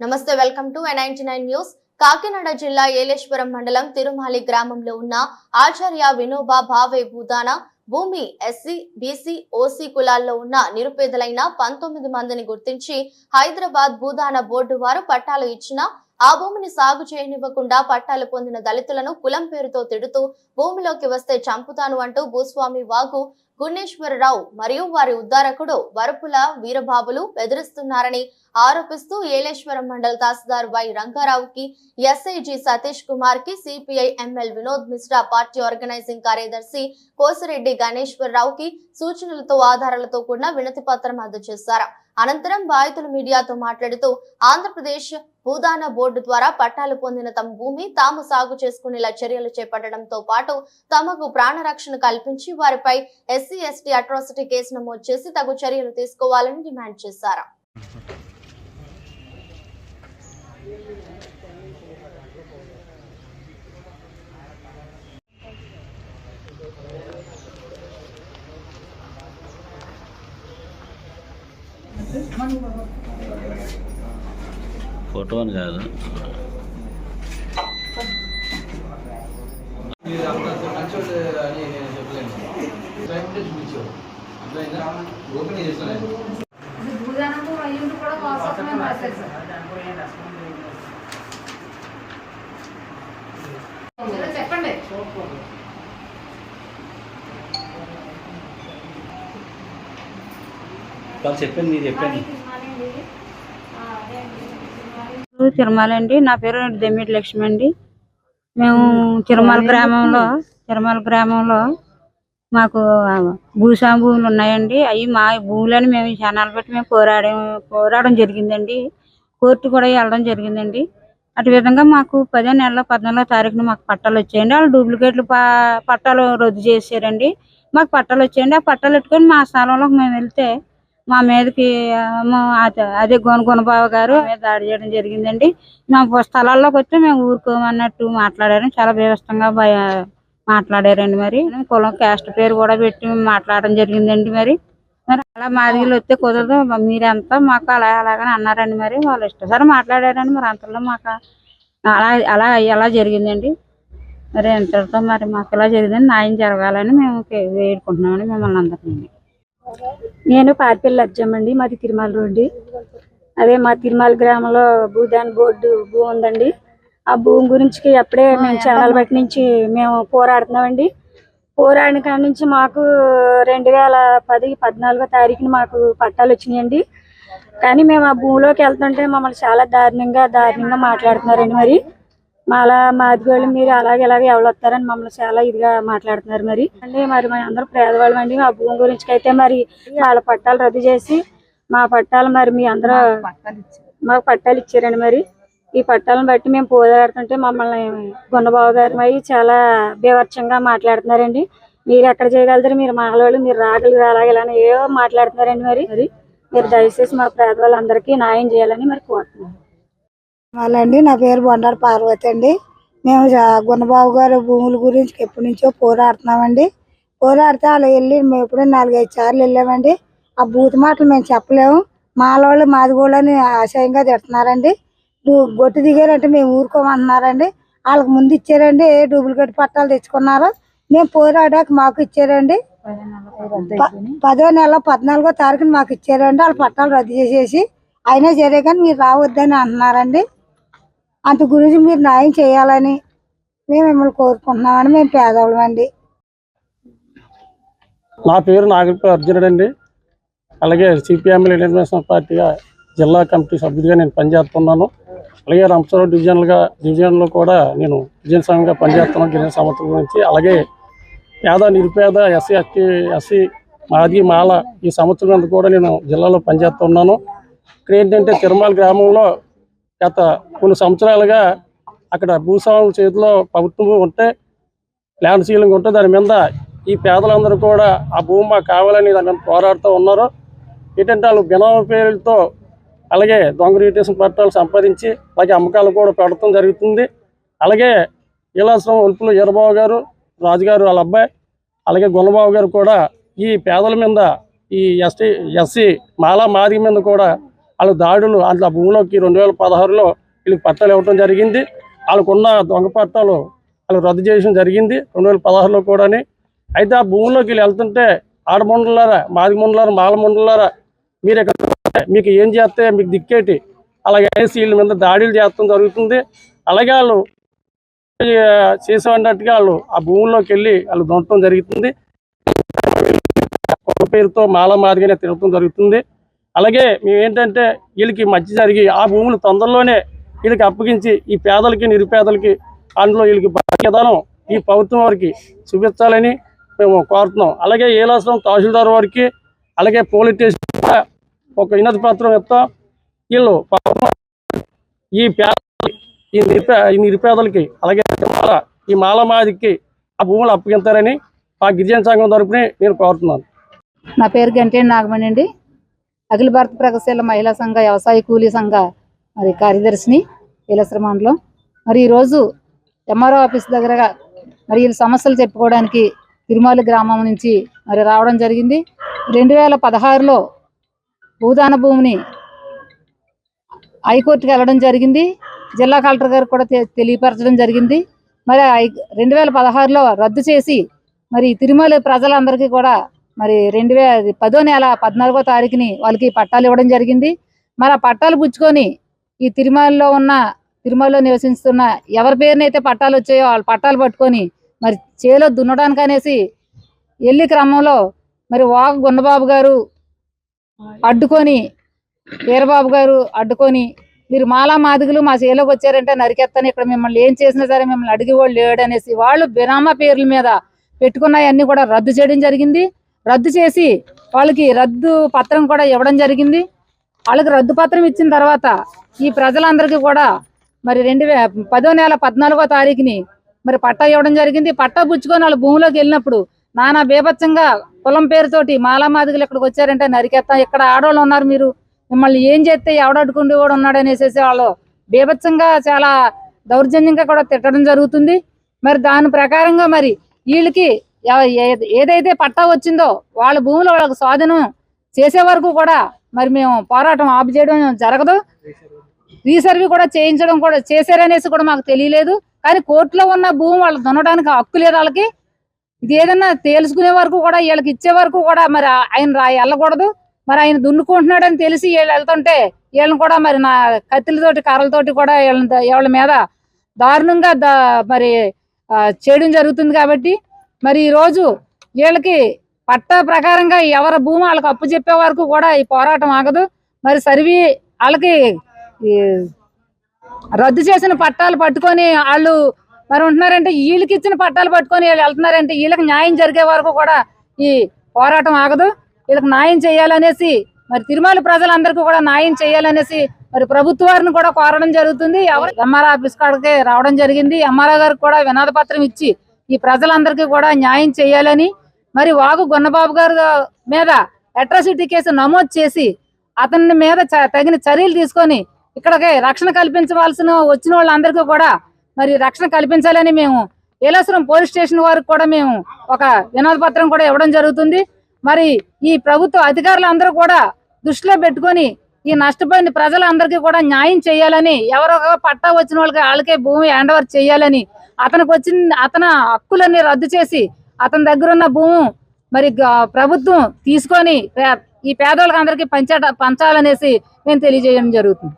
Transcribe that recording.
నమస్తే welcome to ninety nine news. Kakinada జిల్లా ఏలేశ్వరం మండలం తిరుమాలి గ్రామంలో ఉన్న ఆచార్య వినోబా భావే భూదాన భూమి ఎస్సీ బీసీ ఓసీ కులాల్లో ఉన్న నిరుపేదలైన పంతొమ్మిది మందిని గుర్తించి హైదరాబాద్ భూదాన బోర్డు వారు పట్టాలు ఇచ్చిన ఆ భూమిని సాగు చేయనివ్వకుండా పట్టాలు పొందిన దళితులను కులం పేరుతో తిడుతూ భూమిలోకి వస్తే చంపుతాను అంటూ భూస్వామి వాగు గుణేశ్వరరావు మరియు వారి ఉద్దారకుడు వరపుల వీరబాబులు బెదిరిస్తున్నారని ఆరోపిస్తూ ఏలేశ్వరం మండల తహసీల్దార్ వై రంగారావుకి ఎస్ఐజి సతీష్ కుమార్కి CPI ML Vinod Mishra party organising కార్యదర్శి కోసిరెడ్డి గణేశ్వరరావుకి సూచనలతో ఆధారాలతో కూడిన వినతి పత్రం అందజేశారు. అనంతరం బాధితులు మీడియాతో మాట్లాడుతూ ఆంధ్రప్రదేశ్ భూదాన బోర్డు ద్వారా పట్టాలు పొందిన తమ భూమి తాము సాగు చేసుకునేలా చర్యలు చేపట్టడంతో పాటు తమకు ప్రాణరక్షణ కల్పించి వారిపై ఎస్సీ ఎస్టీ అట్రాసిటీ కేసు నమోదు చేసి తగు చర్యలు తీసుకోవాలని డిమాండ్ చేశారు ఫోటో అని కాదు మీరు అంత మంచోళ్ళు అని నేను చెప్పలేను టైం ఉంటే చూపించావు అర్థమైందా ఓపెన్ చేస్తాను ఇది భూదానము అయ్యింది కూడా వాట్సాప్లో రాశారు సార్? వాళ్ళు చెప్పండి మీరు చెప్పండి తిరుమల అండి. నా పేరు దెమ్మిటి లక్ష్మి అండి. మేము తిరుమల గ్రామంలో తిరుమల గ్రామంలో మాకు భూస్వామి భూములు ఉన్నాయండి. అవి మా భూములని మేము క్షణాలు బట్టి మేము పోరాడడం పోరాడడం జరిగిందండి. కోర్టు కూడా వెళ్ళడం జరిగిందండి. అటు విధంగా మాకు పదో నెల పద్నాలుగో తారీఖున మాకు పట్టాలు వచ్చాయండి. వాళ్ళు డూప్లికేట్లు ప- పట్టాలు రద్దు చేశారండి. మాకు పట్టాలు వచ్చాయండి. ఆ పట్టాలు పెట్టుకొని మా స్థలంలోకి మేము వెళ్తే మా మీదకి అదే గొన గారు మీద దాడి చేయడం జరిగిందండి. మా స్థలాల్లోకి వచ్చి మేము ఊరుకోమన్నట్టు మాట్లాడారు. చాలా బీభత్సంగా భయ మాట్లాడారండి మరి. కులం క్యాస్ట్ పేరు కూడా పెట్టి మాట్లాడడం జరిగిందండి మరి. మరి అలా మాదిగలు వస్తే కుదరదు. మీరంతా మాకు అలా అలాగని అన్నారండి మరి. వాళ్ళు సరే మాట్లాడారండి మరి. అంతలో మాకు అలా అలా అలా జరిగిందండి. మరి ఎంతటితో మరి మాకు ఇలా జరిగిందని న్యాయం జరగాలని మేము వేడుకుంటున్నామని మిమ్మల్ని అందరినీ. నేను పార్పిల్లి లజ్జమ్మండి మాది తిరుమల రోడ్డు. అదే మా తిరుమల గ్రామంలో భూదాన్ బోర్డు భూ ఉందండి. ఆ భూమి గురించి అప్పుడే మేము చాలా బట్టి నుంచి మేము పోరాడుతున్నామండి. పోరాడిన కాడి నుంచి మాకు రెండు వేల పది పద్నాలుగో తారీఖున మాకు పట్టాలు వచ్చినాయండి. కానీ మేము ఆ భూమిలోకి వెళ్తుంటే మమ్మల్ని చాలా దారుణంగా దారుణంగా మాట్లాడుతున్నారండి మరి. మాలా మాదిగోళ్ళు మీరు అలాగే ఇలాగే ఎవరు వస్తారని మమ్మల్ని చాలా ఇదిగా మాట్లాడుతున్నారు మరి. అంటే మరి మా అందరూ పేదవాళ్ళం అండి మా భూమి గురించి అయితే మరి వాళ్ళ పట్టాలు రద్దు చేసి మా పట్టాలు మరి మీ అందరూ మాకు పట్టాలు ఇచ్చారండి మరి. ఈ పట్టాలను బట్టి మేము పోరాడుతుంటే మమ్మల్ని గున్నబాబు గారు మరి చాలా బీభత్సంగా మాట్లాడుతున్నారండి. మీరు ఎక్కడ చేయగలుగుతారు? మీరు మాలవాళ్ళు మీరు రాగలరు అలాగే ఇలా ఏవో మాట్లాడుతున్నారండి మరి. మరి మీరు దయచేసి మా పేదవాళ్ళందరికీ న్యాయం చేయాలని మరి కోరుతున్నాను వాళ్ళండి నా పేరు బొండారు పార్వతి అండి. మేము గుణబాబు గున్నబాబు భూముల గురించి ఎప్పటి నుంచో పోరాడుతున్నామండి. పోరాడితే వాళ్ళు వెళ్ళి మేము ఎప్పుడో నాలుగైదు సార్లు వెళ్ళామండి. ఆ బూత్ మాటలు మేము చెప్పలేము. మాలోళ్ళు అని ఆశయంగా తిడుతున్నారండి. గొట్టు దిగారంటే మేము ఊరుకోమంటున్నారండి. వాళ్ళకి ముందు ఇచ్చారండి ఏ డూప్లికేట్ పట్టాలు తెచ్చుకున్నారో. మేము పోరాడాక మాకు ఇచ్చారండి. ప- పదో నెల పద్నాలుగో తారీఖున మాకు ఇచ్చారండి. వాళ్ళ పట్టాలు రద్దు చేసేసి. అయినా సరే కానీ మీరు రావద్దని అంటున్నారండి. అంత గురించి మీరు న్యాయం చేయాలని మేము మిమ్మల్ని కోరుకుంటున్నామని మేము పేదవాళ్ళం అండి. నా పేరు నాగరిక అర్జునుడు అండి. అలాగే సిపిఎం ఇంటర్నేషనల్ పార్టీగా జిల్లా కమిటీ సభ్యుడిగా నేను పనిచేస్తున్నాను. అలాగే రంపచోడ డివిజన్లుగా డివిజన్లో కూడా నేను డివిజన్ సంఘంగా పనిచేస్తున్నాను గిరిజన సమస్యల గురించి అలాగే పేద నిరుపేద ఎస్సీ ఎస్టీ ఎస్సీ మాది మాల ఈ సమస్యల మీద కూడా నేను జిల్లాలో పనిచేస్తున్నాను. ఇక్కడ ఏంటంటే తిరుమల గ్రామంలో గత కొన్ని సంవత్సరాలుగా అక్కడ భూస్వాముల చేతిలో ప్రభుత్వం ఉంటే ల్యాండ్ సీలింగ్ ఉంటే దాని మీద ఈ పేదలందరూ కూడా ఆ భూమి మాకు కావాలని దాని మీద పోరాడుతూ ఉన్నారు. ఏంటంటే వాళ్ళు బినామ పేరులతో అలాగే దొంగ రిజిస్ట్రేషన్ పట్టాలు సంపాదించి అలాగే అమ్మకాలు కూడా పెడటం జరుగుతుంది. అలాగే ఈలాశ్రమం ఒలుపులో ఈరబాబు గారు రాజుగారు వాళ్ళ అబ్బాయి అలాగే గుణబాబు గారు కూడా ఈ పేదల మీద ఈ ఎస్టీ ఎస్సీ మాలా మాది మీద కూడా వాళ్ళ దాడులు అందులో భూమిలోకి రెండు వేల పదహారులో వీళ్ళకి పట్టాలు ఇవ్వడం జరిగింది. వాళ్ళకున్న దొంగ పట్టాలు వాళ్ళు రద్దు చేయడం జరిగింది రెండు వేల పదహారులో కూడాని. అయితే ఆ భూమిలోకి వీళ్ళు వెళ్తుంటే ఆడమండలారా మాది మండలారా మాల మండలారా మీరు ఎక్కడ మీకు ఏం చేస్తే మీకు దిక్కేటి? అలాగే వీళ్ళ మీద దాడులు చేస్తాం జరుగుతుంది. అలాగే వాళ్ళు చేసేవాడినట్టుగా వాళ్ళు ఆ భూమిలోకి వెళ్ళి వాళ్ళు దొంగటం జరుగుతుంది. పేరుతో మాల మాదిగానే తిరగటం జరుగుతుంది. అలాగే మేము ఏంటంటే వీళ్ళకి మధ్య జరిగి ఆ భూములు తొందరలోనే వీళ్ళకి అప్పగించి ఈ పేదలకి నిరుపేదలకి అందులో వీళ్ళకి విధానం ఈ ప్రభుత్వం వారికి చూపించాలని మేము కోరుతున్నాం. అలాగే ఏలాసం తహసీల్దార్ వారికి అలాగే పోలీస్ స్టేషన్ కూడా ఒక వినతి పత్రం ఇస్తాం. వీళ్ళు పాపం ఈ పేద ఈ నిరుపే ఈ నిరుపేదలకి అలాగే ఈ మాల మాదికి ఆ భూములు అప్పగించారని మా గిరిజన సంఘం తరపుని నేను కోరుతున్నాను. నా పేరు గంటే నాగమణి అండి. అఖిల భారత ప్రగతిశీల మహిళా సంఘ వ్యవసాయ కూలీ సంఘ మరి కార్యదర్శిని మండలం. మరి ఈరోజు ఎంఆర్ఓ ఆఫీస్ దగ్గర మరి వీళ్ళ సమస్యలు చెప్పుకోవడానికి తిరుమల గ్రామం నుంచి మరి రావడం జరిగింది. రెండు వేల పదహారులో భూదాన భూమిని హైకోర్టుకి వెళ్ళడం జరిగింది. జిల్లా కలెక్టర్ గారు కూడా తెలియపరచడం జరిగింది. మరి ఐ- రెండు వేల పదహారులో రద్దు చేసి మరి తిరుమల ప్రజలందరికీ కూడా మరి రెండు వేల పదో నెల పద్నాలుగో తారీఖుని వాళ్ళకి పట్టాలు ఇవ్వడం జరిగింది. మరి ఆ పట్టాలు పుచ్చుకొని ఈ తిరుమలలో ఉన్న తిరుమలలో నివసిస్తున్న ఎవరి పేరునైతే పట్టాలు వచ్చాయో వాళ్ళు పట్టాలు పట్టుకొని మరి చేలో దున్నడానికి అనేసి వెళ్ళి క్రమంలో మరి వాగ గున్నబాబు గారు అడ్డుకొని వీరబాబు గారు అడ్డుకొని మీరు మాలా మాదిగులు మా చేలోకి వచ్చారంటే నరికెత్తని ఇక్కడ మిమ్మల్ని ఏం చేసినా సరే మిమ్మల్ని అడిగి వాళ్ళు లేడు అనేసి వాళ్ళు బినామా పేర్ల మీద పెట్టుకున్నవన్నీ కూడా రద్దు చేయడం జరిగింది. రద్దు చేసి వాళ్ళకి రద్దు పత్రం కూడా ఇవ్వడం జరిగింది. వాళ్ళకి రద్దు పత్రం ఇచ్చిన తర్వాత ఈ ప్రజలందరికీ కూడా మరి రెండు వే పదో నెల పద్నాలుగో తారీఖుని మరి పట్టా ఇవ్వడం జరిగింది. పట్టా పుచ్చుకొని వాళ్ళ భూమిలోకి వెళ్ళినప్పుడు నానా బీభత్సంగా కులం పేరుతోటి మాలా మాదిగలు ఇక్కడికి వచ్చారంటే నరికెత్తాం ఇక్కడ ఆడవాళ్ళు ఉన్నారు మీరు మిమ్మల్ని ఏం చేస్తే ఎవడడుకుండి కూడా ఉన్నాడు అనేసి వాళ్ళు బీభత్సంగా చాలా దౌర్జన్యంగా కూడా తిట్టడం జరుగుతుంది. మరి దాని ప్రకారంగా మరి వీళ్ళకి ఏదైతే పట్టా వచ్చిందో వాళ్ళ భూములు వాళ్ళకి స్వాధీనం చేసే వరకు కూడా మరి మేము పోరాటం ఆపు చేయడం జరగదు. రీసర్వే కూడా చేయించడం కూడా చేశారనేసి కూడా మాకు తెలియలేదు. కానీ కోర్టులో ఉన్న భూమి వాళ్ళు దున్నడానికి హక్కు లేదు వాళ్ళకి ఇది ఏదన్నా తేల్చుకునే వరకు కూడా వీళ్ళకి ఇచ్చే వరకు కూడా మరి ఆయన రా వెళ్ళకూడదు. మరి ఆయన దున్నుకుంటున్నాడని తెలిసి వీళ్ళు వెళ్తుంటే వీళ్ళని కూడా మరి నా కత్తులతోటి కర్రలతోటి కూడా వీళ్ళని వీళ్ళ మీద దారుణంగా మరి చేయడం జరుగుతుంది కాబట్టి మరి ఈ రోజు వీళ్ళకి పట్టా ప్రకారంగా ఎవరి భూమి వాళ్ళకి అప్పు చెప్పే వరకు కూడా ఈ పోరాటం ఆగదు. మరి సర్వీ వాళ్ళకి రద్దు చేసిన పట్టాలు పట్టుకొని వాళ్ళు మరి ఉంటున్నారంటే వీళ్ళకి ఇచ్చిన పట్టాలు పట్టుకొని వీళ్ళు వెళ్తున్నారంటే వీళ్ళకి న్యాయం జరిగే వరకు కూడా ఈ పోరాటం ఆగదు. వీళ్ళకి న్యాయం చేయాలనేసి మరి తిరుమల ప్రజలందరికీ కూడా న్యాయం చేయాలనేసి మరి ప్రభుత్వాన్ని కూడా కోరడం జరుగుతుంది. ఎవరు ఎంఆర్ఆర్ ఆఫీస్ కాడికి రావడం జరిగింది. ఎంఆర్ఆర్ గారికి కూడా వినాద పత్రం ఇచ్చి ఈ ప్రజలందరికీ కూడా న్యాయం చేయాలని మరి వాగు గొన్నబాబు గారు మీద అట్రాసిటీ కేసు నమోదు చేసి అతని మీద తగిన చర్యలు తీసుకొని ఇక్కడికి రక్షణ కల్పించవలసిన వచ్చిన వాళ్ళందరికీ కూడా మరి రక్షణ కల్పించాలని మేము ఏలాసురం పోలీస్ స్టేషన్ వారికి కూడా మేము ఒక వినోద పత్రం కూడా ఇవ్వడం జరుగుతుంది. మరి ఈ ప్రభుత్వ అధికారులందరూ కూడా దృష్టిలో పెట్టుకొని ఈ నష్టపోయిన ప్రజలందరికీ కూడా న్యాయం చేయాలని ఎవరో పట్టా వచ్చిన వాళ్ళకి వాళ్ళకే భూమి హ్యాండ్ ఓవర్ చేయాలని అతనికి వచ్చిన అతని హక్కులన్నీ రద్దు చేసి అతని దగ్గర ఉన్న భూమి మరి ప్రభుత్వం తీసుకొని పే- ఈ పేదవాళ్ళకి అందరికీ పంచ పంచాలనేసి మేము తెలియజేయడం జరుగుతుంది.